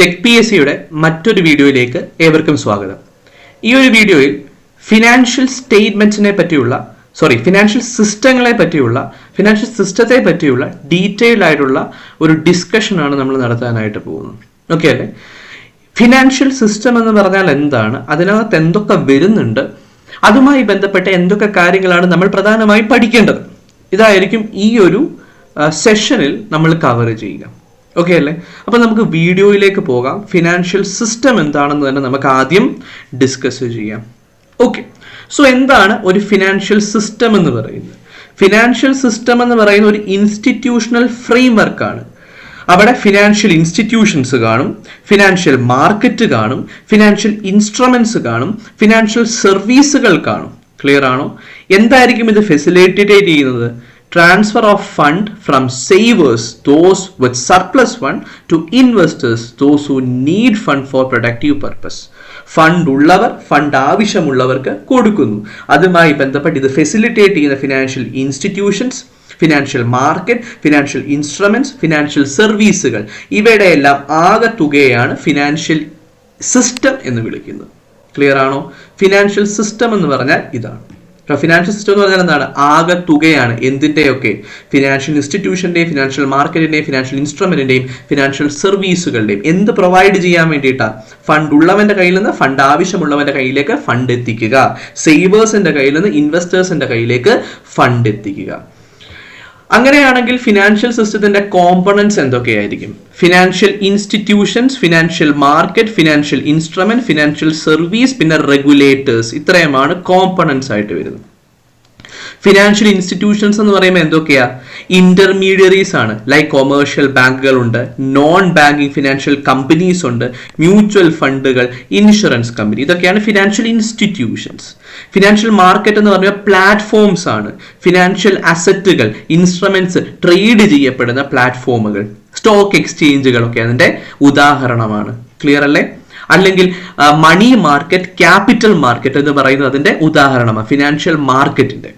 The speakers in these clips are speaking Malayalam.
ടെക് പി എസ് സിയുടെ മറ്റൊരു വീഡിയോയിലേക്ക് ഏവർക്കും സ്വാഗതം. ഈ ഒരു വീഡിയോയിൽ ഫിനാൻഷ്യൽ സ്റ്റേറ്റ്മെന്റ്സിനെ പറ്റിയുള്ള സോറി ഫിനാൻഷ്യൽ സിസ്റ്റങ്ങളെ പറ്റിയുള്ള ഫിനാൻഷ്യൽ സിസ്റ്റത്തെ പറ്റിയുള്ള ഡീറ്റെയിൽഡ് ആയിട്ടുള്ള ഒരു ഡിസ്കഷനാണ് നമ്മൾ നടത്താനായിട്ട് പോകുന്നത്. ഓക്കെ അല്ലേ? ഫിനാൻഷ്യൽ സിസ്റ്റം എന്ന് പറഞ്ഞാൽ എന്താണ്? അതിനകത്ത് എന്തൊക്കെ വരുന്നുണ്ട്? അതുമായി ബന്ധപ്പെട്ട എന്തൊക്കെ കാര്യങ്ങളാണ് നമ്മൾ പ്രധാനമായി പഠിക്കേണ്ടത്? ഇതായിരിക്കും ഈ ഒരു സെഷനിൽ നമ്മൾ കവർ ചെയ്യുക. ഓക്കെ അല്ലേ? അപ്പൊ നമുക്ക് വീഡിയോയിലേക്ക് പോകാം. ഫിനാൻഷ്യൽ സിസ്റ്റം എന്താണെന്ന് തന്നെ നമുക്ക് ആദ്യം ഡിസ്കസ് ചെയ്യാം. ഓക്കെ സോ എന്താണ് ഒരു ഫിനാൻഷ്യൽ സിസ്റ്റം എന്ന് പറയുന്നത്? ഫിനാൻഷ്യൽ സിസ്റ്റം എന്ന് പറയുന്ന ഒരു ഇൻസ്റ്റിറ്റ്യൂഷണൽ ഫ്രെയിംവർക്കാണ് അവിടെ ഫിനാൻഷ്യൽ ഇൻസ്റ്റിറ്റ്യൂഷൻസ് കാണും ഫിനാൻഷ്യൽ മാർക്കറ്റ് കാണും ഫിനാൻഷ്യൽ ഇൻസ്ട്രുമെന്റ്സ് കാണും ഫിനാൻഷ്യൽ സർവീസുകൾ കാണും. ക്ലിയർ ആണോ? എന്തായിരിക്കും ഇത് ഫെസിലിറ്റേറ്റ് ചെയ്യുന്നത്? Transfer of fund from savers those with surplus fund to investors those who need fund for productive purpose fund ഉള്ളവർ ഫണ്ട് ആവശ്യമുള്ളവർക്ക് കൊടുക്കുന്നു. അതുമായി ബന്ധപ്പെട്ട് ഇത് ഫെസിലിറ്റേറ്റ് ചെയ്യുന്ന financial institutions financial market financial instruments financial സർവീസുകൾ ഇവയുടെ എല്ലാം ആകെ തുകയാണ് ഫിനാൻഷ്യൽ സിസ്റ്റം എന്ന് വിളിക്കുന്നത്. ക്ലിയർ ആണോ? ഫിനാൻഷ്യൽ സിസ്റ്റം എന്ന് പറഞ്ഞാൽ ഇതാണ്. ഫിനാൻഷ്യൽ സിസ്റ്റം എന്ന് പറഞ്ഞാൽ എന്താണ്? ആകെ തുകയാണ് എന്തിന്റെയൊക്കെ ഫിനാൻഷ്യൽ ഇൻസ്റ്റിറ്റ്യൂഷന്റെയും ഫിനാൻഷ്യൽ മാർക്കറ്റിന്റെയും ഫിനാൻഷ്യൽ ഇൻസ്ട്രുമെന്റിന്റെയും ഫിനാൻഷ്യൽ സർവീസുകളുടെയും എന്ത് പ്രൊവൈഡ് ചെയ്യാൻ വേണ്ടിയിട്ടാണ് ഫണ്ട് ഉള്ളവന്റെ കയ്യിൽ നിന്ന് ഫണ്ട് ആവശ്യമുള്ളവന്റെ കയ്യിലേക്ക് ഫണ്ട് എത്തിക്കുക. സേവേഴ്സിന്റെ കയ്യിൽ നിന്ന് ഇൻവെസ്റ്റേഴ്സിന്റെ കയ്യിലേക്ക് ഫണ്ട് എത്തിക്കുക. അങ്ങനെയാണെങ്കിൽ ഫിനാൻഷ്യൽ സിസ്റ്റത്തിന്റെ കോമ്പണൻസ് എന്തൊക്കെയായിരിക്കും? Financial institutions financial market financial instrument financial service പിന്നെ റെഗുലേറ്റേഴ്സ് ഇത്രയുമാണ് കോമ്പണൻസ് ആയിട്ട് വരുന്നത്. ഫിനാൻഷ്യൽ ഇൻസ്റ്റിറ്റ്യൂഷൻസ് എന്ന് പറയുമ്പോൾ എന്തൊക്കെയാ? ഇന്റർമീഡിയറീസ് ആണ്. ലൈക്ക് കൊമേഴ്ഷ്യൽ ബാങ്കുകൾ ഉണ്ട് നോൺ ബാങ്കിങ് ഫിനാൻഷ്യൽ കമ്പനീസ് ഉണ്ട് മ്യൂച്വൽ ഫണ്ടുകൾ ഇൻഷുറൻസ് കമ്പനി ഇതൊക്കെയാണ് ഫിനാൻഷ്യൽ ഇൻസ്റ്റിറ്റ്യൂഷൻസ് ഫിനാൻഷ്യൽ മാർക്കറ്റ് എന്ന് പറഞ്ഞാൽ പ്ലാറ്റ്ഫോംസ് ആണ്. ഫിനാൻഷ്യൽ അസറ്റുകൾ ഇൻസ്ട്രുമെന്റ്സ് ട്രേഡ് ചെയ്യപ്പെടുന്ന പ്ലാറ്റ്ഫോമുകൾ സ്റ്റോക്ക് എക്സ്ചേഞ്ചുകളൊക്കെ അതിന്റെ ഉദാഹരണമാണ്. ക്ലിയർ അല്ലേ? അല്ലെങ്കിൽ മണി മാർക്കറ്റ് ക്യാപിറ്റൽ മാർക്കറ്റ് എന്ന് പറയുന്നത് അതിന്റെ ഉദാഹരണമാണ്. ഫിനാൻഷ്യൽ മാർക്കറ്റിന്റെ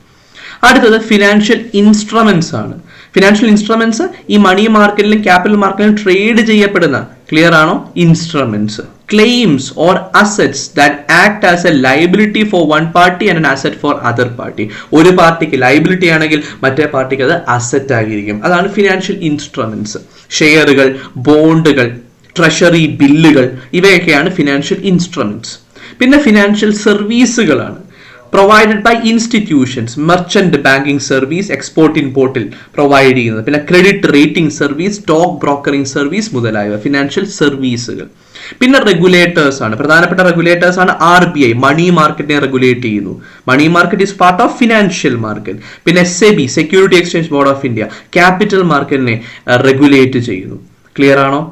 അടുത്തത് ഫിനാൻഷ്യൽ ഇൻസ്ട്രുമെന്റ്സ് ആണ്. ഫിനാൻഷ്യൽ ഇൻസ്ട്രുമെന്റ്സ് ഈ മണി മാർക്കറ്റിലും ക്യാപിറ്റൽ മാർക്കറ്റിലും ട്രേഡ് ചെയ്യപ്പെടുന്ന ക്ലിയർ ആണോ? Instruments claims or assets that act as a liability for one party and asset for other party ഒരു പാർട്ടിക്ക് ലൈബിലിറ്റി ആണെങ്കിൽ മറ്റേ പാർട്ടിക്ക് അത് അസറ്റ് ആയിരിക്കും. അതാണ് ഫിനാൻഷ്യൽ ഇൻസ്ട്രുമെന്റ്സ് ഷെയറുകൾ ബോണ്ടുകൾ ട്രഷറി ബില്ലുകൾ ഇവയൊക്കെയാണ് ഫിനാൻഷ്യൽ ഇൻസ്ട്രുമെന്റ്സ് പിന്നെ financial സർവീസുകളാണ് provided by institutions merchant banking service export ഇമ്പോർട്ടിൽ provide ചെയ്യുന്നത്. പിന്നെ credit rating service stock broking service മുതലായവ ഫിനാൻഷ്യൽ സർവീസുകൾ പിന്നെ റെഗുലേറ്റേഴ്സ് ആണ്. പ്രധാനപ്പെട്ട റെഗുലേറ്റേഴ്സ് ആണ് ആർ ബി ഐ മണി മാർക്കറ്റിനെ റെഗുലേറ്റ് ചെയ്യുന്നു. Money market is part of financial market പിന്നെ S E B security exchange board of India capital മാർക്കറ്റിനെ റെഗുലേറ്റ് ചെയ്യുന്നു. ക്ലിയർ ആണോ?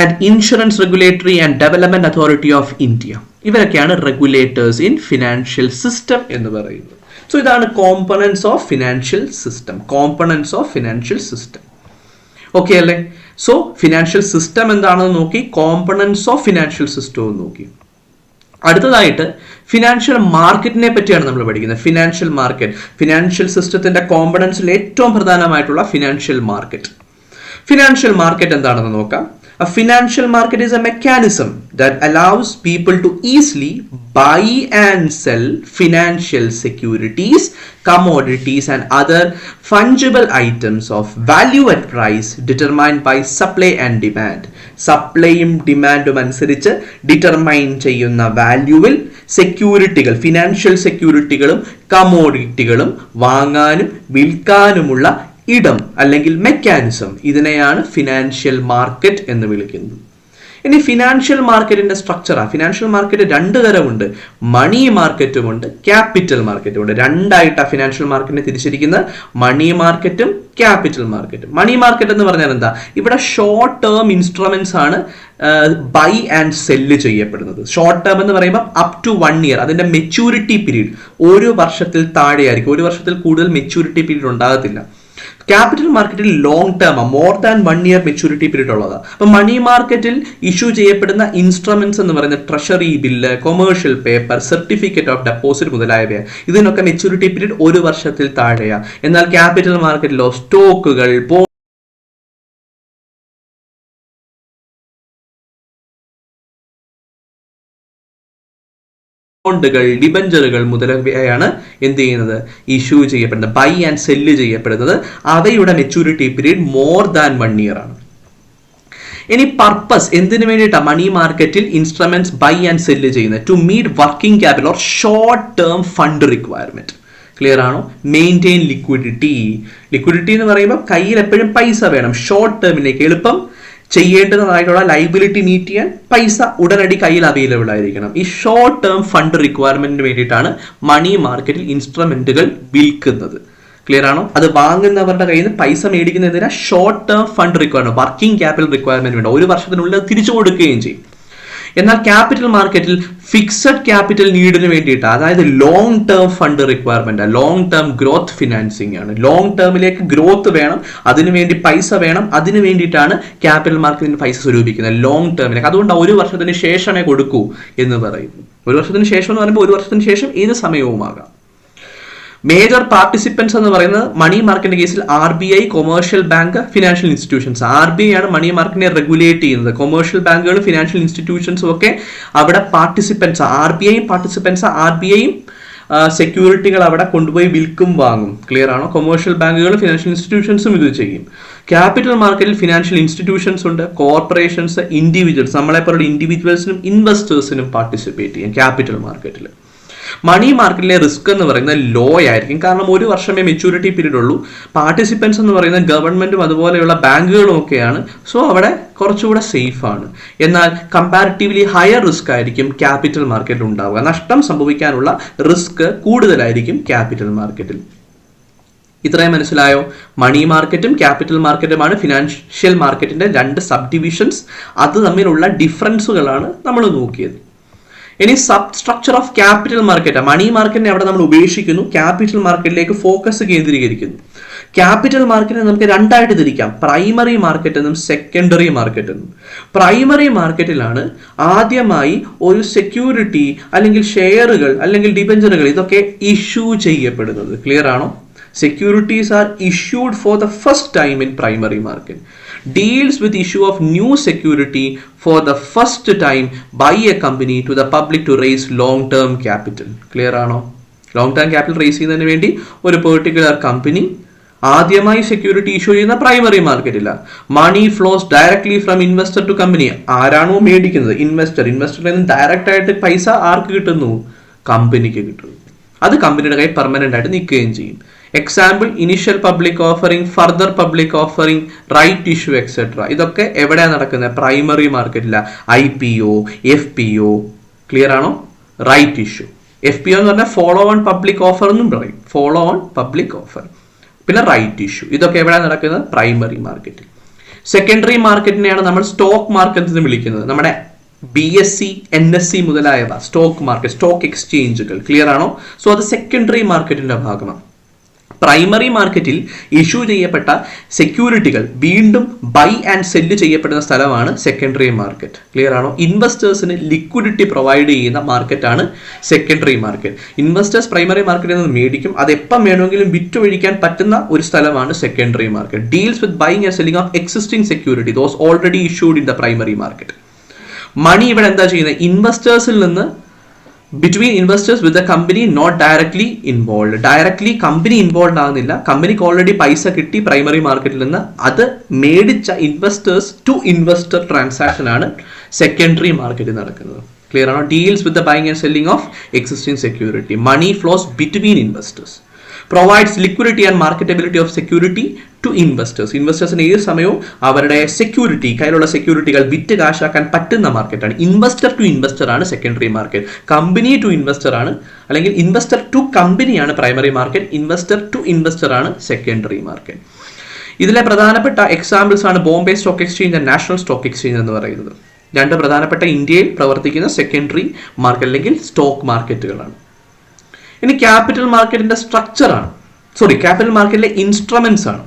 And insurance regulatory and development authority of India ഇവരൊക്കെയാണ് റെഗുലേറ്റേഴ്സ് ഇൻ ഫിനാൻഷ്യൽ സിസ്റ്റം എന്ന് പറയുന്നത്. സോ ഇതാണ് components of financial system components of financial system okay അല്ലേ? സോ ഫിനാൻഷ്യൽ സിസ്റ്റം എന്താണെന്ന് നോക്കി? കോമ്പണൻസ് ഓഫ് ഫിനാൻഷ്യൽ സിസ്റ്റവും നോക്കി. അടുത്തതായിട്ട് ഫിനാൻഷ്യൽ മാർക്കറ്റിനെ പറ്റിയാണ് നമ്മൾ പഠിക്കുന്നത്. ഫിനാൻഷ്യൽ മാർക്കറ്റ് ഫിനാൻഷ്യൽ സിസ്റ്റത്തിന്റെ കോമ്പണൻസിൽ ഏറ്റവും പ്രധാനമായിട്ടുള്ള ഫിനാൻഷ്യൽ മാർക്കറ്റ് ഫിനാൻഷ്യൽ മാർക്കറ്റ് എന്താണെന്ന് നോക്കാം. A financial market is a mechanism that allows people to easily buy and sell financial securities, commodities, and other fungible items of value at price determined by supply and demand. സപ്ലൈയും ഡിമാൻഡും അനുസരിച്ച് ഡിറ്റർമൈൻ ചെയ്യുന്ന വാല്യൂവിൽ സെക്യൂരിറ്റികൾ ഫിനാൻഷ്യൽ സെക്യൂരിറ്റികളും കമോഡിറ്റികളും വാങ്ങാനും വിൽക്കാനുമുള്ള ഇടം അല്ലെങ്കിൽ മെക്കാനിസം ഇതിനെയാണ് ഫിനാൻഷ്യൽ മാർക്കറ്റ് എന്ന് വിളിക്കുന്നത്. ഇനി ഫിനാൻഷ്യൽ മാർക്കറ്റിന്റെ സ്ട്രക്ചറാണ് ഫിനാൻഷ്യൽ മാർക്കറ്റ് രണ്ട് തരമുണ്ട്. മണി മാർക്കറ്റുമുണ്ട് ക്യാപിറ്റൽ മാർക്കറ്റും ഉണ്ട്. രണ്ടായിട്ടാണ് ഫിനാൻഷ്യൽ മാർക്കറ്റിനെ തിരിച്ചിരിക്കുന്നത്. മണി മാർക്കറ്റും ക്യാപിറ്റൽ മാർക്കറ്റും മണി മാർക്കറ്റ് എന്ന് പറഞ്ഞാൽ എന്താ? ഇവിടെ ഷോർട്ട് ടേം ഇൻസ്ട്രുമെന്റ്സ് ആണ് ബൈ ആൻഡ് സെല്ല് ചെയ്യപ്പെടുന്നത്. ഷോർട്ട് ടേം എന്ന് പറയുമ്പോൾ അപ് ടു വൺ ഇയർ അതിന്റെ മെച്യൂരിറ്റി പീരീഡ് ഒരു വർഷത്തിൽ താഴെയായിരിക്കും. ഒരു വർഷത്തിൽ കൂടുതൽ മെച്യൂരിറ്റി പീരീഡ് ഉണ്ടാകത്തില്ല. ക്യാപിറ്റൽ മാർക്കറ്റിൽ long term more than one year maturity period ഉള്ളത്. അപ്പൊ മണി മാർക്കറ്റിൽ ഇഷ്യൂ ചെയ്യപ്പെടുന്ന ഇൻസ്ട്രുമെന്റ്സ് എന്ന് പറയുന്ന treasury bill commercial paper certificate of deposit മുതലായവ ഇതിനൊക്കെ മെച്യൂരിറ്റി പീരീഡ് ഒരു വർഷത്തിൽ താഴെയാണ് എന്നാൽ ക്യാപിറ്റൽ മാർക്കറ്റിലോ സ്റ്റോക്കുകൾ ബോണ്ടുകൾ ഡിബഞ്ചറുകൾ മുതലായാണ് എന്ത് ചെയ്യുന്നത്? ഇഷ്യൂ ചെയ്യപ്പെടുന്നത് ബൈ ആൻഡ് സെല്ല് ചെയ്യപ്പെടുന്നത്. അവയുടെ maturity period more than one year ആണ്. ഇനി പർപ്പസ് എന്തിനു വേണ്ടിയിട്ടാണ് മണി മാർക്കറ്റിൽ ഇൻസ്ട്രുമെന്റ്സ് ബൈ ആൻഡ് സെല്ല് ചെയ്യുന്നത്? To meet working capital or short term fund requirement clear ആണോ? മെയിന്റെയിൻ ലിക്വിഡിറ്റി ലിക്വിഡിറ്റി എന്ന് പറയുമ്പോൾ കയ്യിൽ എപ്പോഴും പൈസ വേണം. ഷോർട്ട് ടേമിലേക്ക് എളുപ്പം ചെയ്യേണ്ടതായിട്ടുള്ള ലൈബിലിറ്റി മീറ്റ് ചെയ്യാൻ പൈസ ഉടനടി കയ്യിൽ അവൈലബിൾ ആയിരിക്കണം. ഈ ഷോർട്ട് ടേം ഫണ്ട് റിക്വയർമെന്റിന് വേണ്ടിയിട്ടാണ് മണി മാർക്കറ്റിൽ ഇൻസ്ട്രുമെന്റുകൾ വിൽക്കുന്നത്. ക്ലിയർ ആണോ? അത് വാങ്ങുന്നവരുടെ കയ്യിൽ നിന്ന് പൈസ മേടിക്കുന്നതിനാ short term fund requirement working capital requirement വേണ്ട. ഒരു വർഷത്തിനുള്ളിൽ തിരിച്ചു കൊടുക്കുകയും ചെയ്യും. എന്നാൽ ക്യാപിറ്റൽ മാർക്കറ്റിൽ ഫിക്സഡ് ക്യാപിറ്റൽ നീഡിന് വേണ്ടിയിട്ട് അതായത് long term fund requirement long term growth financing ആണ്. ലോങ് ടേമിലേക്ക് ഗ്രോത്ത് വേണം അതിനു വേണ്ടി പൈസ വേണം അതിനു വേണ്ടിയിട്ടാണ് ക്യാപിറ്റൽ മാർക്കറ്റിന് പൈസ സ്വരൂപിക്കുന്നത് ലോങ് ടേമിലേക്ക് അതുകൊണ്ട് ഒരു വർഷത്തിന് ശേഷമേ കൊടുക്കൂ എന്ന് പറയുന്നു. ഒരു വർഷത്തിന് ശേഷം എന്ന് പറയുമ്പോൾ ഒരു വർഷത്തിന് ശേഷം ഏത് സമയവുമാകാം? മേജർ പാർട്ടിസിപ്പൻസ് എന്ന് പറയുന്നത് മണി മാർക്കറ്റിന്റെ കേസിൽ R B I commercial bank financial institutions R B I ആണ് മണി മാർക്കറ്റിനെ റെഗുലേറ്റ് ചെയ്യുന്നത്. കൊമേഴ്ഷ്യൽ ബാങ്കുകളും ഫിനാൻഷ്യൽ ഇൻസ്റ്റിറ്റ്യൂഷൻസും ഒക്കെ അവിടെ പാർട്ടിസിപ്പൻസ് ആർ ബി ഐയും പാർട്ടിസിപ്പൻസ് ആർ ബി ഐയും സെക്യൂരിറ്റികൾ അവിടെ കൊണ്ടുപോയി വിൽക്കും വാങ്ങും. ക്ലിയർ ആണോ? കൊമേഴ്ഷ്യൽ ബാങ്കുകളും ഫിനാൻഷ്യൽ ഇൻസ്റ്റിറ്റ്യൂഷൻസും ഇത് ചെയ്യും. ക്യാപിറ്റൽ മാർക്കറ്റിൽ ഫിനാൻഷ്യൽ ഇൻസ്റ്റിറ്റ്യൂഷൻസ് ഉണ്ട്. കോർപ്പറേഷൻസ് ഇൻഡിവിജ്വൽസ് നമ്മളെപ്പോലുള്ള ഇൻഡിവിജ്വൽസിനും ഇൻവെസ്റ്റേഴ്സിനും പാർട്ടിസിപ്പേറ്റ് ചെയ്യും ക്യാപിറ്റൽ മാർക്കറ്റിൽ മണി മാർക്കറ്റിലെ റിസ്ക് എന്ന് പറയുന്നത് ലോ ആയിരിക്കും. കാരണം ഒരു വർഷമേ മെച്യൂരിറ്റി പീരീഡ് ഉള്ളൂ. പാർട്ടിസിപ്പൻസ് എന്ന് പറയുന്ന ഗവൺമെന്റും അതുപോലെയുള്ള ബാങ്കുകളും ഒക്കെയാണ്. സോ അവിടെ കുറച്ചുകൂടെ സേഫ് ആണ്. എന്നാൽ കമ്പാരിറ്റീവ്ലി ഹയർ റിസ്ക് ആയിരിക്കും ക്യാപിറ്റൽ മാർക്കറ്റിൽ ഉണ്ടാവുക. നഷ്ടം സംഭവിക്കാനുള്ള റിസ്ക് കൂടുതലായിരിക്കും ക്യാപിറ്റൽ മാർക്കറ്റിൽ ഇത്രയും മനസ്സിലായോ? മണി മാർക്കറ്റും ക്യാപിറ്റൽ മാർക്കറ്റുമാണ് ഫിനാൻഷ്യൽ മാർക്കറ്റിന്റെ രണ്ട് സബ് ഡിവിഷൻസ് അത് തമ്മിലുള്ള ഡിഫറൻസുകളാണ് നമ്മൾ നോക്കിയത്. ഇനി sub structure of capital market money മാർക്കറ്റിനെ അവിടെ നമ്മൾ ഉപേക്ഷിക്കുന്നു. ക്യാപിറ്റൽ മാർക്കറ്റിലേക്ക് ഫോക്കസ് കേന്ദ്രീകരിക്കുന്നു. ക്യാപിറ്റൽ മാർക്കറ്റിനെ നമുക്ക് രണ്ടായിട്ട് തിരിക്കാം. പ്രൈമറി മാർക്കറ്റ് എന്നും സെക്കൻഡറി മാർക്കറ്റ് എന്നും. പ്രൈമറി മാർക്കറ്റിലാണ് ആദ്യമായി ഒരു സെക്യൂരിറ്റി അല്ലെങ്കിൽ ഷെയറുകൾ അല്ലെങ്കിൽ ഡിബഞ്ചറുകൾ ഇതൊക്കെ ഇഷ്യൂ ചെയ്യപ്പെടുന്നത്. ക്ലിയർ ആണോ? Securities are issued for the first time in primary market. Deals with the issue of new security for the first time by a company to the public to raise long term capital. Clear ആണോ? ലോങ് ടേം ക്യാപിറ്റൽ റേസ് ചെയ്യുന്നതിന് വേണ്ടി ഒരു പെർട്ടിക്കുലർ കമ്പനി ആദ്യമായി സെക്യൂരിറ്റി ഇഷ്യൂ ചെയ്യുന്ന primary മാർക്കറ്റില്ല money flows directly from investor to company ആരാണോ മേടിക്കുന്നത്? ഇൻവെസ്റ്റർ ഇൻവെസ്റ്ററിൽ നിന്ന് ഡയറക്റ്റ് ആയിട്ട് പൈസ ആർക്ക് കിട്ടുന്നു? കമ്പനിക്ക് കിട്ടുന്നു. അത് കമ്പനിയുടെ കൈ പെർമനന്റ് ആയിട്ട് നിൽക്കുകയും ചെയ്യും. Example initial public offering further public offering right issue etcetera ഇതൊക്കെ എവിടെയാണ് നടക്കുന്നത് primary മാർക്കറ്റില്ല I P O F P O clear ആണോ? Right issue F P O എന്ന് പറഞ്ഞാൽ ഫോളോ ഓൺ പബ്ലിക് ഓഫർ എന്നും പറയും. ഫോളോ ഓൺ പബ്ലിക് ഓഫർ പിന്നെ റൈറ്റ് ഇഷ്യൂ ഇതൊക്കെ എവിടെയാണ് നടക്കുന്നത് പ്രൈമറി മാർക്കറ്റിൽ സെക്കൻഡറി മാർക്കറ്റിനെയാണ് നമ്മൾ സ്റ്റോക്ക് മാർക്കറ്റ് എന്ന് വിളിക്കുന്നത്. നമ്മുടെ B S C N S C മുതലായവ. സ്റ്റോക്ക് മാർക്കറ്റ് സ്റ്റോക്ക് എക്സ്ചേഞ്ചുകൾ ക്ലിയർ ആണോ? സോ അത് സെക്കൻഡറി മാർക്കറ്റിന്റെ ഭാഗമാണ്. പ്രൈമറി മാർക്കറ്റിൽ ഇഷ്യൂ ചെയ്യപ്പെട്ട സെക്യൂരിറ്റികൾ വീണ്ടും ബൈ ആൻഡ് സെല്ല് ചെയ്യപ്പെടുന്ന സ്ഥലമാണ് സെക്കൻഡറി മാർക്കറ്റ്. ക്ലിയർ ആണോ? ഇൻവെസ്റ്റേഴ്സിന് ലിക്വിഡിറ്റി പ്രൊവൈഡ് ചെയ്യുന്ന മാർക്കറ്റാണ് സെക്കൻഡറി മാർക്കറ്റ്. ഇൻവെസ്റ്റേഴ്സ് പ്രൈമറി മാർക്കറ്റിൽ നിന്ന് മേടിക്കും. അത് എപ്പം വേണമെങ്കിലും വിറ്റുവഴിക്കാൻ പറ്റുന്ന ഒരു സ്ഥലമാണ് secondary market. Deals with buying and selling of existing security. Those already issued in the primary market. Money ഇവിടെ എന്താ ചെയ്യുന്നത്? ഇൻവെസ്റ്റേഴ്സിൽ നിന്ന് between investors with a company not directly involve directly company involve ആകുന്നില്ല. കമ്പനിക്ക് ഓൾറെഡി പൈസ കിട്ടി പ്രൈമറി മാർക്കറ്റിൽ നിന്ന്. അത് മേടിച്ച ഇൻവെസ്റ്റേഴ്സ് ടു ഇൻവെസ്റ്റർ ട്രാൻസാക്ഷൻ ആണ് സെക്കൻഡറി മാർക്കറ്റിൽ നടക്കുന്നത്. ക്ലിയർ ആണോ? Deals with the buying and selling of existing security money flows between investors provides liquidity and marketability of security to investors ഇൻവെസ്റ്റേഴ്സിന് ഏത് സമയവും അവരുടെ സെക്യൂരിറ്റി കയ്യിലുള്ള സെക്യൂരിറ്റികൾ വിറ്റ് കാശാക്കാൻ പറ്റുന്ന മാർക്കറ്റാണ് ഇൻവെസ്റ്റർ ടു ഇൻവെസ്റ്റർ ആണ് secondary market company to investor ആണ് അല്ലെങ്കിൽ ഇൻവെസ്റ്റർ ടു കമ്പനിയാണ് primary market investor to investor ആണ് സെക്കൻഡറി മാർക്കറ്റ് ഇതിലെ പ്രധാനപ്പെട്ട എക്സാമ്പിൾസ് ആണ് Bombay stock exchange and national stock exchange എന്ന് പറയുന്നത്. രണ്ട് പ്രധാനപ്പെട്ട ഇന്ത്യയിൽ പ്രവർത്തിക്കുന്ന സെക്കൻഡറി മാർക്കറ്റ് അല്ലെങ്കിൽ സ്റ്റോക്ക് മാർക്കറ്റുകളാണ് ഇനി ക്യാപിറ്റൽ മാർക്കറ്റിന്റെ സ്ട്രക്ചറാണ് സോറി ക്യാപിറ്റൽ മാർക്കറ്റിലെ ഇൻസ്ട്രുമെന്റ്സ് ആണ്.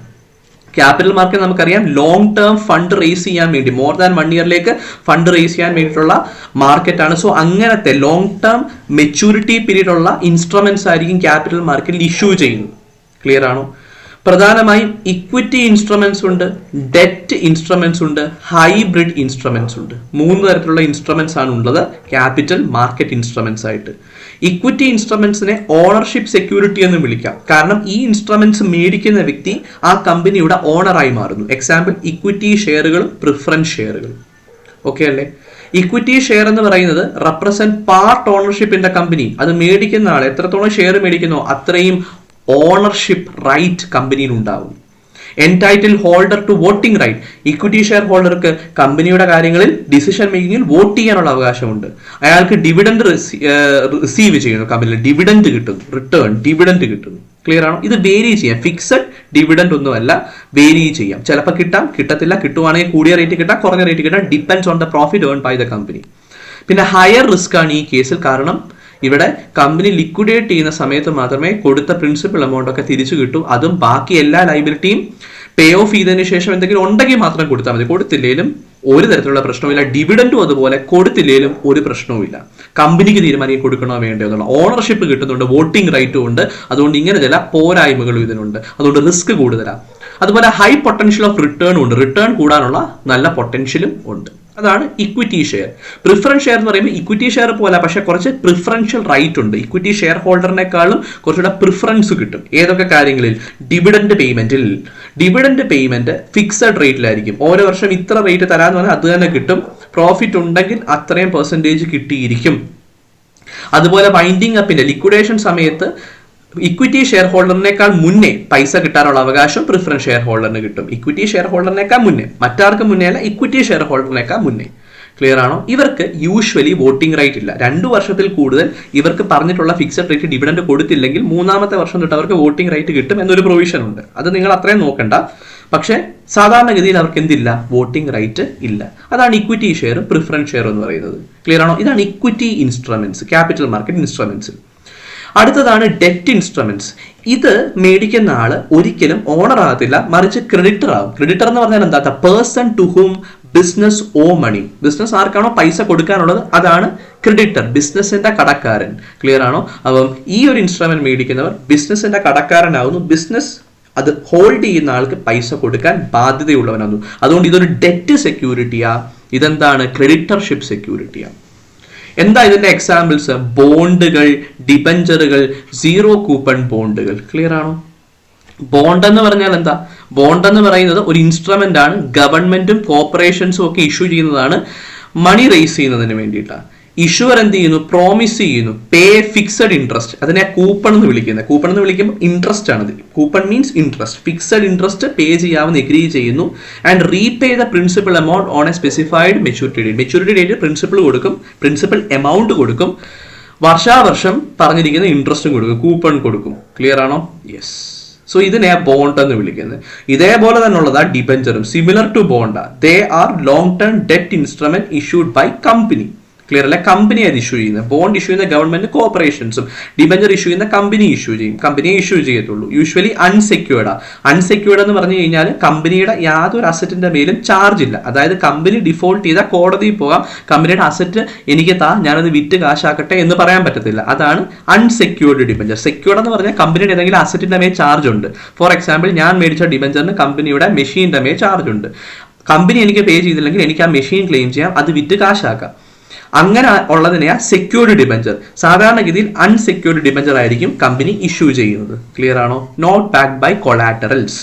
ക്യാപിറ്റൽ മാർക്കറ്റ് നമുക്കറിയാം ലോങ് ടേം ഫണ്ട് റേസ് ചെയ്യാൻ വേണ്ടി more than one ഇയറിലേക്ക് fund raise ചെയ്യാൻ വേണ്ടിയിട്ടുള്ള മാർക്കറ്റാണ് സോ അങ്ങനത്തെ ലോങ് ടേം മെച്യൂരിറ്റി പീരീഡ് ഉള്ള ഇൻസ്ട്രുമെന്റ്സ് ആയിരിക്കും ക്യാപിറ്റൽ മാർക്കറ്റിൽ ഇഷ്യൂ ചെയ്യുന്നത്. ക്ലിയർ ആണോ? പ്രധാനമായും ഇക്വിറ്റി ഇൻസ്ട്രുമെന്റ്സ് ഉണ്ട് ഡെറ്റ് ഇൻസ്ട്രുമെന്റ്സ് ഉണ്ട് ഹൈബ്രിഡ് ഇൻസ്ട്രുമെന്റ്സ് ഉണ്ട്. മൂന്ന് തരത്തിലുള്ള ഇൻസ്ട്രുമെന്റ്സ് ആണ് ഉള്ളത് ക്യാപിറ്റൽ മാർക്കറ്റ് ഇൻസ്ട്രുമെന്റ്സ് ആയിട്ട്. ഇക്വിറ്റി ഇൻസ്ട്രുമെന്റ്സിനെ ഓണർഷിപ്പ് സെക്യൂരിറ്റി എന്ന് വിളിക്കാം. കാരണം ഈ ഇൻസ്ട്രുമെന്റ്സ് മേടിക്കുന്ന വ്യക്തി ആ കമ്പനിയുടെ ഓണറായി മാറുന്നു. എക്സാമ്പിൾ ഇക്വിറ്റി ഷെയറുകളും പ്രിഫറൻസ് ഷെയറുകളും ഓക്കെ അല്ലേ? ഇക്വിറ്റി ഷെയർ എന്ന് പറയുന്നത് represent part ownership in the company അത് മേടിക്കുന്ന ആൾ എത്രത്തോളം ഷെയർ മേടിക്കുന്നോ അത്രയും ഓണർഷിപ്പ് റൈറ്റ് കമ്പനിയിൽ ഉണ്ടാവും. Entitle holder to voting right equity share ഹോൾഡർക്ക് കമ്പനിയുടെ കാര്യങ്ങളിൽ ഡിസിഷൻ മേക്കിങ്ങിൽ വോട്ട് ചെയ്യാനുള്ള അവകാശമുണ്ട്. അയാൾക്ക് ഡിവിഡൻഡ് റിസീവ് ചെയ്യുന്നു കമ്പനിയിൽ. ഡിവിഡൻഡ് കിട്ടുന്നു. റിട്ടേൺ ഡിവിഡൻഡ് കിട്ടുന്നു. ക്ലിയർ ആണോ? ഇത് വേരി ചെയ്യാം. ഫിക്സഡ് ഡിവിഡൻഡ് ഒന്നുമല്ല വേരി ചെയ്യാം. ചിലപ്പോൾ കിട്ടാം കിട്ടത്തില്ല. കിട്ടുവാണെങ്കിൽ കൂടിയ റേറ്റ് കിട്ടാം കുറഞ്ഞ റേറ്റ് കിട്ടാം. Depends on the profit earn by the company പിന്നെ ഹയർ റിസ്ക് ആണ് ഈ കേസിൽ കാരണം ഇവിടെ കമ്പനി ലിക്വിഡേറ്റ് ചെയ്യുന്ന സമയത്ത് മാത്രമേ കൊടുത്ത പ്രിൻസിപ്പൽ എമൗണ്ട് ഒക്കെ തിരിച്ചു കിട്ടൂ. അതും ബാക്കി എല്ലാ ലൈബിലിറ്റിയും പേ ഓഫ് ചെയ്തതിനു ശേഷം എന്തെങ്കിലും ഉണ്ടെങ്കിൽ മാത്രം കൊടുത്താൽ മതി. കൊടുത്തില്ലെങ്കിലും ഒരു തരത്തിലുള്ള പ്രശ്നവുമില്ല. ഡിവിഡന്റും അതുപോലെ കൊടുത്തില്ലെങ്കിലും ഒരു പ്രശ്നവുമില്ല. കമ്പനിക്ക് തീരുമാനിക്കും കൊടുക്കണോ വേണ്ടോ എന്നുള്ള ഓണർഷിപ്പ് കിട്ടുന്നുണ്ട്. വോട്ടിംഗ് റൈറ്റും ഉണ്ട്. അതുകൊണ്ട് ഇങ്ങനെ ചില പോരായ്മകളും ഇതിനുണ്ട്. അതുകൊണ്ട് റിസ്ക് കൂടുതലാണ് അതുപോലെ ഹൈ പൊട്ടൻഷ്യൽ ഓഫ് റിട്ടേൺ ഉണ്ട്. റിട്ടേൺ കൂടാനുള്ള നല്ല പൊട്ടൻഷ്യലും ഉണ്ട്. അതാണ് ഇക്വിറ്റി ഷെയർ പ്രിഫറൻസ് ഷെയർ എന്ന് പറയുമ്പോൾ ഇക്വിറ്റി ഷെയർ പോലെ പക്ഷേ കുറച്ച് പ്രിഫറൻഷ്യൽ റൈറ്റ് ഉണ്ട്. ഇക്വിറ്റി ഷെയർ ഹോൾഡറിനേക്കാളും കുറച്ചുകൂടെ പ്രിഫറൻസ് കിട്ടും. ഏതൊക്കെ കാര്യങ്ങളിൽ? ഡിവിഡൻഡ് പേയ്മെന്റിൽ ഡിവിഡൻഡ് പേയ്മെന്റ് ഫിക്സഡ് റേറ്റിലായിരിക്കും ഓരോ വർഷം ഇത്ര റേറ്റ് തരാന്ന് പറഞ്ഞാൽ അത് തന്നെ കിട്ടും. പ്രോഫിറ്റ് ഉണ്ടെങ്കിൽ അത്രയും പെർസെന്റേജ് കിട്ടിയിരിക്കും. അതുപോലെ വൈൻഡിങ് അപ്പിന്റെ ലിക്വിഡേഷൻ സമയത്ത് ഇക്വിറ്റി ഷെയർ ഹോൾഡറിനേക്കാൾ മുന്നേ പൈസ കിട്ടാനുള്ള അവകാശം പ്രിഫറൻസ് ഷെയർ ഹോൾഡറിന് കിട്ടും. ഇക്വിറ്റി ഷെയർ ഹോൾഡറിനേക്കാൾ മുന്നേ. മറ്റാർക്കും മുന്നേ അല്ല ഇക്വിറ്റി ഷെയർ ഹോൾഡറിനേക്കാൾ മുന്നേ. ക്ലിയർ ആണോ? ഇവർക്ക് യൂഷ്വലി വോട്ടിംഗ് റൈറ്റ് ഇല്ല. രണ്ട് വർഷത്തിൽ കൂടുതൽ ഇവർക്ക് പറഞ്ഞിട്ടുള്ള ഫിക്സഡ് റേറ്റ് ഡിവിഡൻഡ് കൊടുത്തില്ലെങ്കിൽ മൂന്നാമത്തെ വർഷം തൊട്ട് അവർക്ക് വോട്ടിംഗ് റൈറ്റ് കിട്ടും എന്നൊരു പ്രൊവിഷൻ ഉണ്ട്. അത് നിങ്ങൾ അത്രയും നോക്കണ്ട. പക്ഷേ സാധാരണഗതിയിൽ അവർക്ക് എന്തില്ല? വോട്ടിംഗ് റൈറ്റ് ഇല്ല. അതാണ് ഇക്വിറ്റി ഷെയർ പ്രിഫറൻസ് ഷെയർ എന്ന് പറയുന്നത്. ക്ലിയർ ആണോ? ഇതാണ് equity instruments capital market instruments അടുത്തതാണ് ഡെറ്റ് ഇൻസ്ട്രുമെന്റ്സ് ഇത് മേടിക്കുന്ന ആൾ ഒരിക്കലും ഓണർ ആകത്തില്ല മറിച്ച് ക്രെഡിറ്റർ ആകും ക്രെഡിറ്റർ എന്ന് പറഞ്ഞാൽ എന്താ? Person to whom business owe money business ആർക്കാണോ പൈസ കൊടുക്കാനുള്ളത്? അതാണ് ക്രെഡിറ്റർ ബിസിനസിന്റെ കടക്കാരൻ. ക്ലിയർ ആണോ? അപ്പം ഈ ഒരു ഇൻസ്ട്രുമെന്റ് മേടിക്കുന്നവർ ബിസിനസിന്റെ കടക്കാരനാവുന്നു. ബിസിനസ് അത് ഹോൾഡ് ചെയ്യുന്ന ആൾക്ക് പൈസ കൊടുക്കാൻ ബാധ്യതയുള്ളവനാകുന്നു അതുകൊണ്ട് ഇതൊരു ഡെറ്റ് സെക്യൂരിറ്റിയാ ഇതെന്താണ്? ക്രെഡിറ്റർഷിപ്പ് സെക്യൂരിറ്റിയാ എന്താ ഇതിന്റെ എക്സാമ്പിൾസ് ബോണ്ടുകൾ ഡിബഞ്ചറുകൾ സീറോ കൂപ്പൺ ബോണ്ടുകൾ. ക്ലിയർ ആണോ? ബോണ്ട് എന്ന് പറഞ്ഞാൽ എന്താ? ബോണ്ട് എന്ന് പറയുന്നത് ഒരു ഇൻസ്ട്രുമെന്റ് ആണ്. ഗവൺമെന്റും കോർപ്പറേഷൻസും ഒക്കെ ഇഷ്യൂ ചെയ്യുന്നതാണ്. മണി റേസ് ചെയ്യുന്നതിന് വേണ്ടിയിട്ടാണ്. ഇഷ്യൂവർ എന്ത് ചെയ്യുന്നു? പ്രോമിസ് ചെയ്യുന്നു. പേ ഫിക്സഡ് ഇൻട്രസ്റ്റ് അതിനെ കൂപ്പൺ എന്ന് വിളിക്കുന്നത്. കൂപ്പൺ എന്ന് വിളിക്കുമ്പോൾ ഇൻട്രസ്റ്റ് ആണ് coupon means interest fixed interest pay ചെയ്യാമെന്ന് എഗ്രി ചെയ്യുന്നു. And repay the principal amount on a specified maturity date maturity date principal കൊടുക്കും. പ്രിൻസിപ്പൽ എമൗണ്ട് കൊടുക്കും. വർഷാവർഷം പറഞ്ഞിരിക്കുന്ന ഇൻട്രസ്റ്റും കൊടുക്കും. കൂപ്പൺ കൊടുക്കും. ക്ലിയർ ആണോ? യെസ് സോ ഇതിനെ ബോണ്ട് എന്ന് വിളിക്കുന്നത്. ഇതേപോലെ തന്നെ ഉള്ളതാ ഡിബഞ്ചറും similar to bond they are long term debt instrument issued by company clear അല്ല? കമ്പനി അത് ഇഷ്യൂ ചെയ്യുന്നത്. ബോണ്ട് ഇഷ്യൂ ചെയ്യുന്ന ഗവൺമെന്റ് കോർപ്പറേഷൻസും ഡിബഞ്ചർ ഇഷ്യൂ ചെയ്യുന്ന കമ്പനി ഇഷ്യൂ ചെയ്യും. കമ്പനിയെ ഇഷ്യൂ ചെയ്യത്തുള്ളൂ. യൂഷ്വലി അൺസെക്യൂർഡാ അൺസെക്യൂർഡ് എന്ന് പറഞ്ഞു കഴിഞ്ഞാൽ കമ്പനിയുടെ യാതൊരു അസറ്റിന്റെ മേലും ചാർജ് ഇല്ല. അതായത് കമ്പനി ഡിഫോൾട്ട് ചെയ്താൽ കോടതിയിൽ പോകാം. കമ്പനിയുടെ അസറ്റ് എനിക്ക് താ ഞാനത് വിറ്റ് കാശാക്കട്ടെ എന്ന് പറയാൻ പറ്റത്തില്ല. അതാണ് അൺസെക്യൂർഡ് ഡിബഞ്ചർ സെക്യൂർഡ് എന്ന് പറഞ്ഞാൽ കമ്പനിയുടെ ഏതെങ്കിലും അസറ്റിന്റെ മേൽ ചാർജ് ഉണ്ട്. ഫോർ എക്സാമ്പിൾ ഞാൻ മേടിച്ച ഡിബഞ്ചറിന് കമ്പനിയുടെ മെഷീന്റെ മേൽ ചാർജ് ഉണ്ട്. കമ്പനി എനിക്ക് പേ ചെയ്തില്ലെങ്കിൽ എനിക്ക് ആ മെഷീൻ ക്ലെയിം ചെയ്യാം. അത് വിറ്റ് കാശാക്കാം. അങ്ങനെ ഉള്ളതിനെയാ സെക്യൂർഡ് ഡിബഞ്ചർ സാധാരണഗതിയിൽ അൺസെക്യൂർഡ് ഡിബഞ്ചർ ആയിരിക്കും കമ്പനി ഇഷ്യൂ ചെയ്യുന്നത്. ക്ലിയർ ആണോ? നോട്ട് ബാക്ക് ബൈ കൊളാറ്ററൽസ്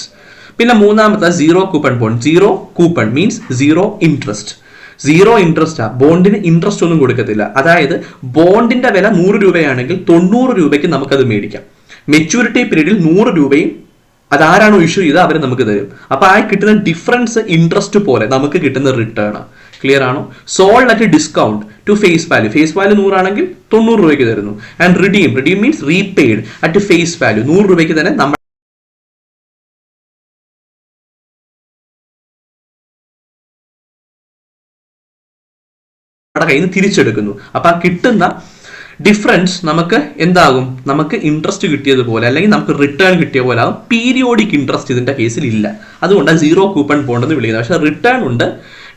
പിന്നെ മൂന്നാമത്തെ zero coupon bond zero coupon means zero interest zero interest ആ ബോണ്ടിന് ഇൻട്രസ്റ്റ് ഒന്നും കൊടുക്കത്തില്ല. അതായത് ബോണ്ടിന്റെ വില നൂറ് രൂപയാണെങ്കിൽ തൊണ്ണൂറ് രൂപയ്ക്ക് നമുക്കത് മേടിക്കാം. മെച്യൂരിറ്റി പീരീഡിൽ നൂറ് രൂപയും അതാരാണോ ഇഷ്യൂ ചെയ്ത് അവർ നമുക്ക് തരും. അപ്പൊ ആ കിട്ടുന്ന ഡിഫറൻസ് ഇൻട്രസ്റ്റ് പോലെ നമുക്ക് കിട്ടുന്ന റിട്ടേൺ ക്ലിയർ ആണോ? Sold at discount to face value face value നൂറാണെങ്കിൽ തൊണ്ണൂറ് രൂപയ്ക്ക് തരുന്നു. And redeem redeem means repaid at face value നൂറ് രൂപയ്ക്ക് തന്നെ നമ്മൾ കയ്യിൽ നിന്ന് തിരിച്ചെടുക്കുന്നു. അപ്പൊ ആ കിട്ടുന്ന ഡിഫറൻസ് നമുക്ക് എന്താകും? നമുക്ക് ഇൻട്രസ്റ്റ് കിട്ടിയതുപോലെ അല്ലെങ്കിൽ നമുക്ക് റിട്ടേൺ കിട്ടിയ പോലെ ആകും പീരിയോഡിക് ഇൻട്രസ്റ്റ് ഇതിന്റെ കേസിൽ ഇല്ല. അതുകൊണ്ടാണ് സീറോ കൂപ്പൺ ബോണ്ട് എന്ന് വിളിക്കുന്നത് പക്ഷെ റിട്ടേൺ ഉണ്ട്.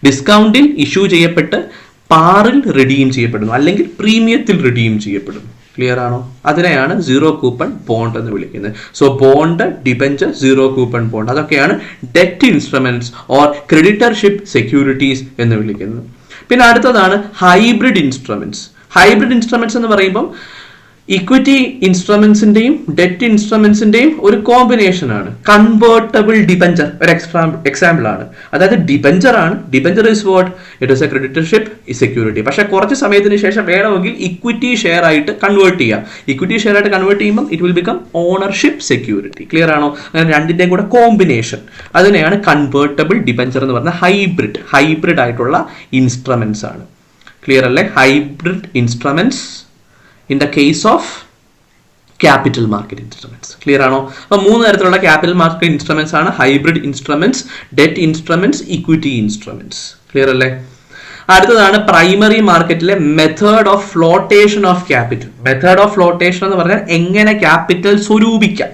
ഡിസ്കൗണ്ടിൽ ഇഷ്യൂ ചെയ്യപ്പെട്ട് പാറിൽ റിഡീം ചെയ്യപ്പെടുന്നു. അല്ലെങ്കിൽ പ്രീമിയത്തിൽ റിഡീം ചെയ്യപ്പെടുന്നു. ക്ലിയർ ആണോ? അതിനെയാണ് സീറോ കൂപ്പൺ ബോണ്ട് എന്ന് വിളിക്കുന്നത്. So bond debenture zero coupon bond അതൊക്കെയാണ് debt instruments or creditorship securities എന്ന് വിളിക്കുന്നത്. പിന്നെ അടുത്തതാണ് ഹൈബ്രിഡ് ഇൻസ്ട്രുമെന്റ്സ് ഹൈബ്രിഡ് ഇൻസ്ട്രുമെന്റ്സ് എന്ന് പറയുമ്പം ഇക്വിറ്റി ഇൻസ്ട്രുമെന്റ്സിന്റെയും ഡെറ്റ് ഇൻസ്ട്രുമെന്റ്സിന്റെയും ഒരു കോമ്പിനേഷൻ ആണ്. കൺവേർട്ടബിൾ ഡിബഞ്ചർ ഒരു എക്സ്ട്രാ എക്സാമ്പിൾ ആണ്. അതായത് ഡിബഞ്ചർ ആണ്. Debenture is what it is a creditorship ഈ സെക്യൂരിറ്റി പക്ഷേ കുറച്ച് സമയത്തിന് ശേഷം വേണമെങ്കിൽ ഇക്വിറ്റി ഷെയർ ആയിട്ട് കൺവേർട്ട് ചെയ്യാം. ഇക്വിറ്റി ഷെയർ ആയിട്ട് കൺവേർട്ട് ചെയ്യുമ്പോൾ it will become ownership security clear ആണോ? അങ്ങനെ രണ്ടിന്റെയും കൂടെ കോമ്പിനേഷൻ അതിനെയാണ് കൺവേർട്ടബിൾ ഡിബഞ്ചർ എന്ന് പറഞ്ഞ ഹൈബ്രിഡ് ഹൈബ്രിഡ് ആയിട്ടുള്ള ഇൻസ്ട്രുമെന്റ്സ് ആണ്. ക്ലിയർ അല്ലേ? Hybrid instruments in the case of capital market instruments clear ആണോ? അപ്പോൾ മൂന്ന് തരത്തിലുള്ള ക്യാപിറ്റൽ മാർക്കറ്റ് ഇൻസ്ട്രുമെന്റ്സ് ആണ്. Hybrid instruments debt instruments equity instruments clear അല്ലേ? അടുത്തതാണ് പ്രൈമറി മാർക്കറ്റിലെ method of flotation of capital method of flotation എന്ന് പറഞ്ഞാൽ എങ്ങനെ ക്യാപിറ്റൽ സ്വരൂപിക്കാം.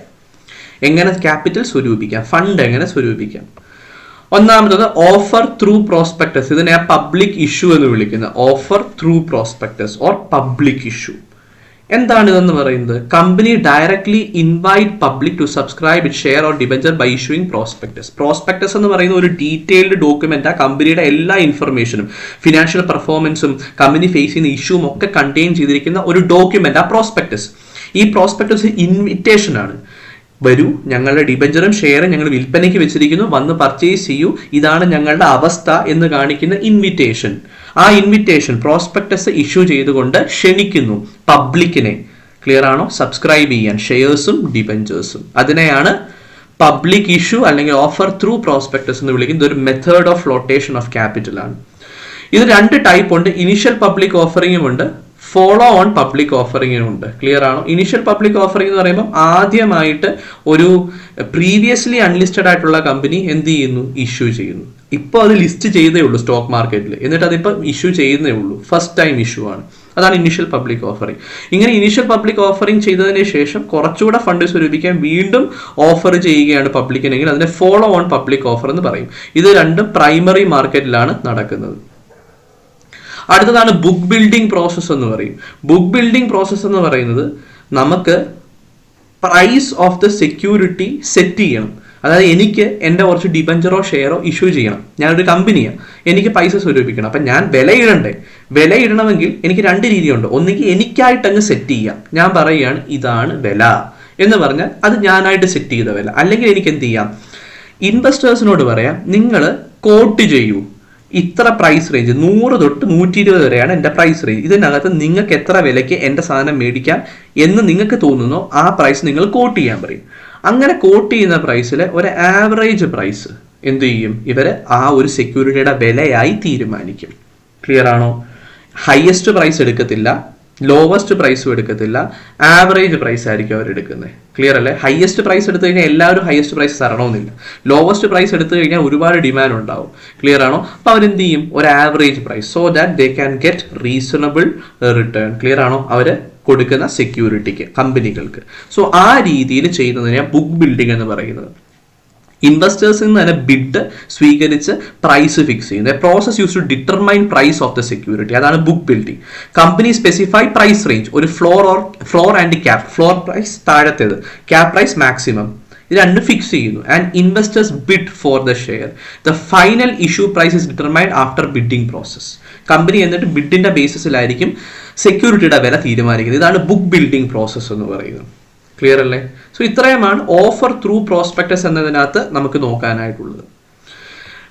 എങ്ങനെ ക്യാപിറ്റൽ സ്വരൂപിക്കാം? ഫണ്ട് എങ്ങനെ സ്വരൂപിക്കാം? ഒന്നാമത്തത് ഓഫർ ത്രൂ പ്രോസ്പെക്ടസ് ഇതിനെ പബ്ലിക് ഇഷ്യൂ എന്ന് വിളിക്കുന്നത് offer through prospectus or public issue എന്താണ് ഇതെന്ന് പറയുന്നത്? Company directly invite public to subscribe it share or debenture by issuing prospectus prospectus എന്ന് പറയുന്ന ഒരു ഡീറ്റെയിൽഡ് ഡോക്യുമെന്റ് ആ കമ്പനിയുടെ എല്ലാ ഇൻഫർമേഷനും ഫിനാൻഷ്യൽ പെർഫോമൻസും കമ്പനി ഫേസ് ചെയ്യുന്ന ഇഷ്യൂവും ഒക്കെ കണ്ടെയ്ൻ ചെയ്തിരിക്കുന്ന ഒരു ഡോക്യുമെന്റ് ആ പ്രോസ്പെക്ടസ് ഈ പ്രോസ്പെക്ടസ് ഇൻവിറ്റേഷൻ ആണ്. വരൂ ഞങ്ങളുടെ ഡിബഞ്ചറും ഷെയറും ഞങ്ങൾ വിൽപ്പനയ്ക്ക് വെച്ചിരിക്കുന്നു വന്ന് പർച്ചേസ് ചെയ്യൂ. ഇതാണ് ഞങ്ങളുടെ അവസ്ഥ എന്ന് കാണിക്കുന്ന ഇൻവിറ്റേഷൻ ആ ഇൻവിറ്റേഷൻ പ്രോസ്പെക്ടസ് ഇഷ്യൂ ചെയ്തുകൊണ്ട് ക്ഷണിക്കുന്നു പബ്ലിക്കിനെ ക്ലിയർ ആണോ? സബ്സ്ക്രൈബ് ചെയ്യാൻ. ഷെയർസും ഡിബഞ്ചേഴ്സും അതിനെയാണ് പബ്ലിക് ഇഷ്യൂ അല്ലെങ്കിൽ ഓഫർ ത്രൂ പ്രോസ്പെക്ടസ് എന്ന് വിളിക്കുന്നത് ഒരു method of flotation of capital ആണ്. ഇത് രണ്ട് ടൈപ്പ് ഉണ്ട്. ഇനിഷ്യൽ പബ്ലിക് ഓഫറിംഗും ഉണ്ട്. ഫോളോ ഓൺ പബ്ലിക് ഓഫറിങ്ങിനുണ്ട് ക്ലിയർ ആണോ? ഇനിഷ്യൽ പബ്ലിക് ഓഫറിംഗ് എന്ന് പറയുമ്പോൾ ആദ്യമായിട്ട് ഒരു പ്രീവിയസ്ലി അൺലിസ്റ്റഡ് ആയിട്ടുള്ള കമ്പനി എന്ത് ചെയ്യുന്നു? ഇഷ്യൂ ചെയ്യുന്നു. ഇപ്പോൾ അത് ലിസ്റ്റ് ചെയ്തേ ഉള്ളൂ സ്റ്റോക്ക് മാർക്കറ്റിൽ എന്നിട്ട് അതിപ്പോൾ ഇഷ്യൂ ചെയ്യുന്നേ ഉള്ളൂ. ഫസ്റ്റ് ടൈം ഇഷ്യൂ ആണ്. അതാണ് ഇനിഷ്യൽ പബ്ലിക് ഓഫറിംഗ് ഇങ്ങനെ ഇനിഷ്യൽ പബ്ലിക് ഓഫറിംഗ് ചെയ്തതിന് ശേഷം കുറച്ചുകൂടെ ഫണ്ട് സ്വരൂപിക്കാൻ വീണ്ടും ഓഫർ ചെയ്യുകയാണ് പബ്ലിക്കിനെങ്കിൽ അതിനെ ഫോളോ ഓൺ പബ്ലിക് ഓഫർ എന്ന് പറയും. ഇത് രണ്ടും പ്രൈമറി മാർക്കറ്റിലാണ് നടക്കുന്നത്. അടുത്തതാണ് ബുക്ക് ബിൽഡിംഗ് പ്രോസസ്സ് എന്ന് പറയും. ബുക്ക് ബിൽഡിംഗ് പ്രോസസ്സ് എന്ന് പറയുന്നത് നമുക്ക് price of the security set ചെയ്യണം. അതായത് എനിക്ക് എന്റെ കുറച്ച് ഡിബഞ്ചറോ ഷെയറോ ഇഷ്യൂ ചെയ്യണം. ഞാനൊരു കമ്പനിയാണ് എനിക്ക് പൈസ സ്വരൂപിക്കണം. അപ്പം ഞാൻ വിലയിടണ്ടേ? വിലയിടണമെങ്കിൽ എനിക്ക് രണ്ട് രീതിയുണ്ട്. ഒന്നുകിൽ എനിക്കായിട്ട് അങ്ങ് സെറ്റ് ചെയ്യാം. ഞാൻ പറയുകയാണ് ഇതാണ് വില. എന്ന് പറഞ്ഞാൽ അത് ഞാനായിട്ട് സെറ്റ് ചെയ്ത വില. അല്ലെങ്കിൽ എനിക്ക് എന്ത് ചെയ്യാം? ഇൻവെസ്റ്റേഴ്സിനോട് പറയാം നിങ്ങൾ കോട്ട് ചെയ്യൂ. ഇത്ര പ്രൈസ് റേഞ്ച് നൂറ് തൊട്ട് നൂറ്റി ഇരുപത് വരെയാണ് എന്റെ പ്രൈസ് റേഞ്ച് ഇതിനകത്ത് നിങ്ങൾക്ക് എത്ര വിലയ്ക്ക് എന്റെ സാധനം മേടിക്കാം എന്ന് നിങ്ങൾക്ക് തോന്നുന്നു ആ പ്രൈസ് നിങ്ങൾ കോട്ട് ചെയ്യാൻ പറയും. അങ്ങനെ കോട്ട് ചെയ്യുന്ന പ്രൈസിൽ ഒരു ആവറേജ് പ്രൈസ് എന്ത് ചെയ്യും? ഇവർ ആ ഒരു സെക്യൂരിറ്റിയുടെ വിലയായി തീരുമാനിക്കും. ക്ലിയർ ആണോ? ഹയസ്റ്റ് പ്രൈസ് എടുക്കത്തില്ല. ലോവസ്റ്റ് പ്രൈസും എടുക്കത്തില്ല. ആവറേജ് പ്രൈസ് ആയിരിക്കും അവർ എടുക്കുന്നത്. ക്ലിയർ അല്ലേ? ഹയസ്റ്റ് പ്രൈസ് എടുത്തു കഴിഞ്ഞാൽ എല്ലാവരും ഹയസ്റ്റ് പ്രൈസ് തരണമെന്നില്ല. ലോവസ്റ്റ് പ്രൈസ് എടുത്തു കഴിഞ്ഞാൽ ഒരുപാട് ഡിമാൻഡ് ഉണ്ടാവും. ക്ലിയർ ആണോ? അപ്പോൾ അവരെന്ത് ചെയ്യും? ഒരു average price so that they can get reasonable return clear ആണോ? അവർ കൊടുക്കുന്ന സെക്യൂരിറ്റിക്ക് കമ്പനികൾക്ക് സോ ആ രീതിയിൽ ചെയ്യുന്നതിനെ ബുക്ക് ബിൽഡിംഗ് എന്ന് പറയുന്നത്. ഇൻവെസ്റ്റേഴ്സിൽ നിന്ന് തന്നെ ബിഡ് സ്വീകരിച്ച് പ്രൈസ് ഫിക്സ് ചെയ്യുന്നത് process use to determine price of the security അതാണ് book building company specify price range ഒരു floor or floor and cap floor price താഴത്തേത്. Cap price maximum ഇത് രണ്ട് ഫിക്സ് ചെയ്യുന്നു. And investors bid for the share the final issue price is determined after bidding process company എന്നിട്ട് ബിഡിന്റെ ബേസിസിലായിരിക്കും സെക്യൂരിറ്റിയുടെ വില തീരുമാനിക്കുന്നത്. ഇതാണ് ബുക്ക് ബിൽഡിംഗ് പ്രോസസ്സ് എന്ന് പറയുന്നത്. ക്ലിയർ അല്ലേ? സോ ഇത്രയുമാണ് ഓഫർ ത്രൂ പ്രോസ്പെക്ടസ് എന്നതിനകത്ത് നമുക്ക് നോക്കാനായിട്ടുള്ളത്.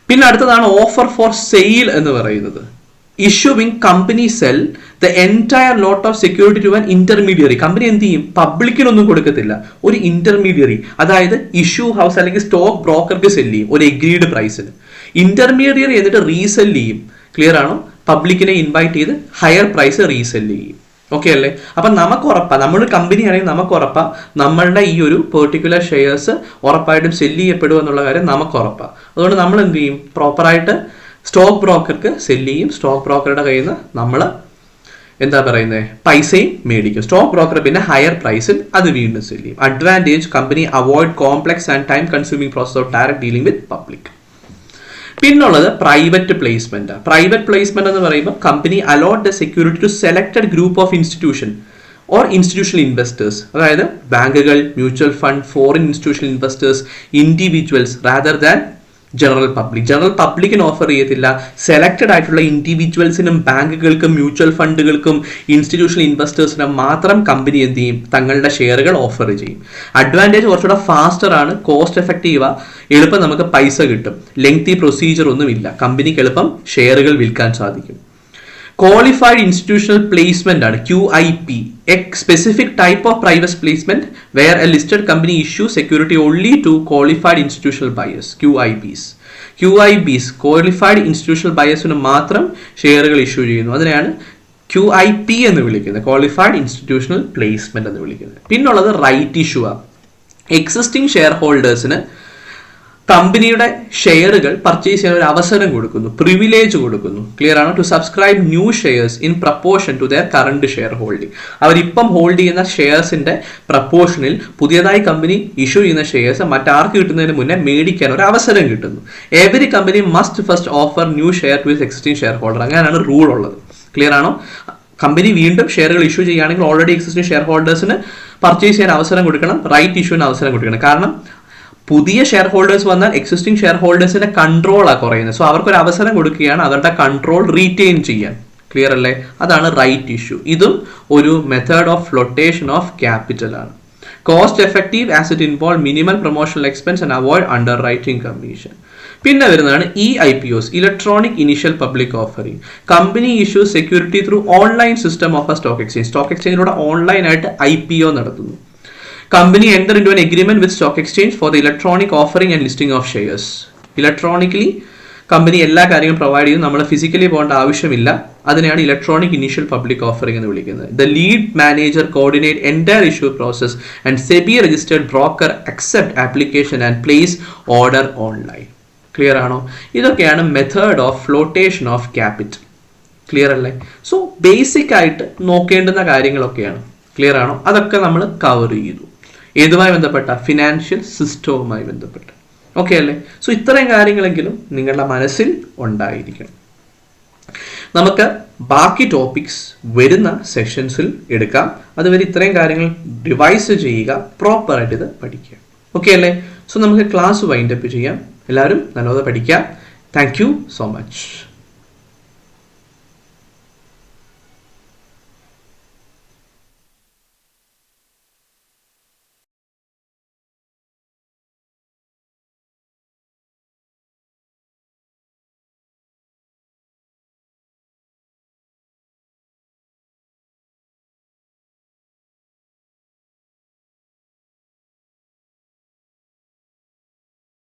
പിന്നെ അടുത്തതാണ് ഓഫർ ഫോർ സെയിൽ എന്ന് പറയുന്നത്. Issuing company sell the entire lot of security to an intermediary company എന്ത് ചെയ്യും? പബ്ലിക്കിനൊന്നും കൊടുക്കത്തില്ല. ഒരു ഇന്റർമീഡിയറി അതായത് ഇഷ്യൂ ഹൗസ് അല്ലെങ്കിൽ സ്റ്റോക്ക് ബ്രോക്കർക്ക് സെൽ ചെയ്യും. ഒരു എഗ്രീഡ് പ്രൈസിന് ഇന്റർമീഡിയറി എന്നിട്ട് റീസെൽ ചെയ്യും. ക്ലിയർ ആണോ? പബ്ലിക്കിനെ ഇൻവൈറ്റ് ചെയ്ത് ഹയർ പ്രൈസ് റീസെൽ ചെയ്യും. ഓക്കെ അല്ലേ? അപ്പം നമുക്ക് ഉറപ്പാ നമ്മൾ കമ്പനി ആണെങ്കിൽ നമുക്ക് ഉറപ്പാ നമ്മളുടെ ഈ ഒരു പെർട്ടിക്കുലർ ഷെയർസ് ഉറപ്പായിട്ടും സെല്ല് ചെയ്യപ്പെടും എന്നുള്ള കാര്യം നമുക്ക് ഉറപ്പാ. അതുകൊണ്ട് നമ്മൾ എന്ത് ചെയ്യും? പ്രോപ്പറായിട്ട് സ്റ്റോക്ക് ബ്രോക്കർക്ക് സെല്ല് ചെയ്യും. സ്റ്റോക്ക് ബ്രോക്കറുടെ കയ്യിൽ നിന്ന് നമ്മൾ എന്താ പറയുന്നത് പൈസയും മേടിക്കും. സ്റ്റോക്ക് ബ്രോക്കർ പിന്നെ ഹയർ പ്രൈസിൽ അത് വീണ്ടും സെല്ല് ചെയ്യും. Advantage company avoid complex and time consuming process of direct dealing with public പിന്നുള്ളത് പ്രൈവറ്റ് പ്ലേസ്മെന്റ് പ്രൈവറ്റ് പ്ലേസ്മെന്റ് എന്ന് പറയുമ്പോൾ company allot the security to selected group of institution or institutional investors അതായത് ബാങ്കുകൾ mutual fund foreign institutional investors individuals rather than general public general പബ്ലിക്കിന് ഓഫർ ചെയ്യത്തില്ല. സെലക്റ്റഡ് ആയിട്ടുള്ള ഇൻഡിവിജ്വൽസിനും ബാങ്കുകൾക്കും മ്യൂച്വൽ ഫണ്ടുകൾക്കും ഇൻസ്റ്റിറ്റ്യൂഷണൽ ഇൻവെസ്റ്റേഴ്സിനും മാത്രം കമ്പനി എന്ത് ചെയ്യും? തങ്ങളുടെ ഷെയറുകൾ ഓഫർ ചെയ്യും. അഡ്വാന്റേജ് കുറച്ചുകൂടെ ഫാസ്റ്റർ ആണ്. കോസ്റ്റ് എഫക്റ്റീവാ എളുപ്പം നമുക്ക് പൈസ കിട്ടും. ലെങ്തി പ്രൊസീജിയർ ഒന്നുമില്ല. കമ്പനിക്ക് എളുപ്പം ഷെയറുകൾ വിൽക്കാൻ സാധിക്കും. ക്വാളിഫൈഡ് ഇൻസ്റ്റിറ്റ്യൂഷണൽ പ്ലേസ്മെന്റ് ആണ് Q I P a specific type of private placement where a listed company issue security only to qualified institutional buyers Q I Bs Q I Bs qualified institutional ബയേഴ്സിന് മാത്രം ഷെയറുകൾ ഇഷ്യൂ ചെയ്യുന്നു. അതിനെയാണ് ക്യു ഐ പി എന്ന് വിളിക്കുന്നത് ക്വാളിഫൈഡ് ഇൻസ്റ്റിറ്റ്യൂഷണൽ പ്ലേസ്മെന്റ് എന്ന് വിളിക്കുന്നത്. പിന്നുള്ളത് റൈറ്റ് ഇഷ്യൂ ആണ്. എക്സിസ്റ്റിംഗ് ഷെയർ ഹോൾഡേഴ്സിന് കമ്പനിയുടെ ഷെയറുകൾ പർച്ചേസ് ചെയ്യാൻ ഒരു അവസരം കൊടുക്കുന്നു. പ്രിവിലേജ് കൊടുക്കുന്നു. ക്ലിയർ ആണ്? To subscribe new shares in proportion to their current share holding അവരിപ്പം ഹോൾഡ് ചെയ്യുന്ന ഷെയർസിന്റെ പ്രപ്പോർഷനിൽ പുതിയതായി കമ്പനി ഇഷ്യൂ ചെയ്യുന്ന ഷെയർസ് മറ്റാർക്ക് കിട്ടുന്നതിന് മുന്നേ മേടിക്കാൻ ഒരു അവസരം കിട്ടുന്നു. Every company must first offer new share to its existing share holder അങ്ങനെയാണ് റൂൾ ഉള്ളത്. ക്ലിയർ ആണോ? കമ്പനി വീണ്ടും ഷെയറുകൾ ഇഷ്യൂ ചെയ്യുകയാണെങ്കിൽ ഓൾറെഡി എക്സിസ്റ്റിംഗ് ഷെയർ ഹോൾഡേഴ്സിന് പർച്ചേസ് ചെയ്യാൻ അവസരം കൊടുക്കണം. റൈറ്റ് ഇഷ്യൂവിന് അവസരം കൊടുക്കണം. കാരണം പുതിയ ഷെയർ ഹോൾഡേഴ്സ് വന്നാൽ എക്സിസ്റ്റിംഗ് ഷെയർ ഹോൾഡേഴ്സിന്റെ ആ കുറയുന്നത്. സോ അവർക്കൊരു അവസരം കൊടുക്കുകയാണ് അവരുടെ കൺട്രോൾ റീറ്റെയിൻ ചെയ്യാൻ. ക്ലിയർ അല്ലേ? അതാണ് റൈറ്റ് ഇഷ്യൂ ഇതും ഒരു method of flotation of capital ആണ്. Cost effective as it involve minimal promotional expense and avoid underwriting commission പിന്നെ വരുന്നതാണ് E I P Os electronic initial public offering company issue security through online system of a stock exchange stock എക്സ്ചേഞ്ചിലൂടെ ഓൺലൈനായിട്ട് ഐ പി ഒ നടത്തുന്നു. Company enter into an agreement with stock exchange for the electronic offering and listing of shares electronically company എല്ലാ കാര്യങ്ങളും പ്രൊവൈഡ് ചെയ്യും. നമ്മൾ ഫിസിക്കലി പോകേണ്ട ആവശ്യമില്ല. അതിനെയാണ് ഇലക്ട്രോണിക് ഇനീഷ്യൽ പബ്ലിക് ഓഫറിംഗ് എന്ന് വിളിക്കുന്നത്. The lead manager coordinate entire issue process and SEBI registered broker accept application and place order online clear ആണോ? ഇതൊക്കെയാണ് method of flotation of capital clear അല്ലേ? സോ ബേസിക് ആയിട്ട് നോക്കേണ്ടുന്ന കാര്യങ്ങളൊക്കെയാണ്. ക്ലിയർ ആണോ? അതൊക്കെ നമ്മൾ കവർ ചെയ്തു. ഏതുമായി ബന്ധപ്പെട്ട? ഫിനാൻഷ്യൽ സിസ്റ്റവുമായി ബന്ധപ്പെട്ട്. ഓക്കെ അല്ലേ? സോ ഇത്രയും കാര്യങ്ങളെങ്കിലും നിങ്ങളുടെ മനസ്സിൽ ഉണ്ടായിരിക്കണം. നമുക്ക് ബാക്കി ടോപ്പിക്സ് വരുന്ന സെഷൻസിൽ എടുക്കാം. അതുവരെ ഇത്രയും കാര്യങ്ങൾ റിവൈസ് ചെയ്യുക പ്രോപ്പറായിട്ട് ഇത് പഠിക്കുക. ഓക്കെ അല്ലേ? സോ നമുക്ക് ക്ലാസ് വൈൻഡപ്പ് ചെയ്യാം. എല്ലാവരും നല്ലപോലെ പഠിക്കാം. Thank you so much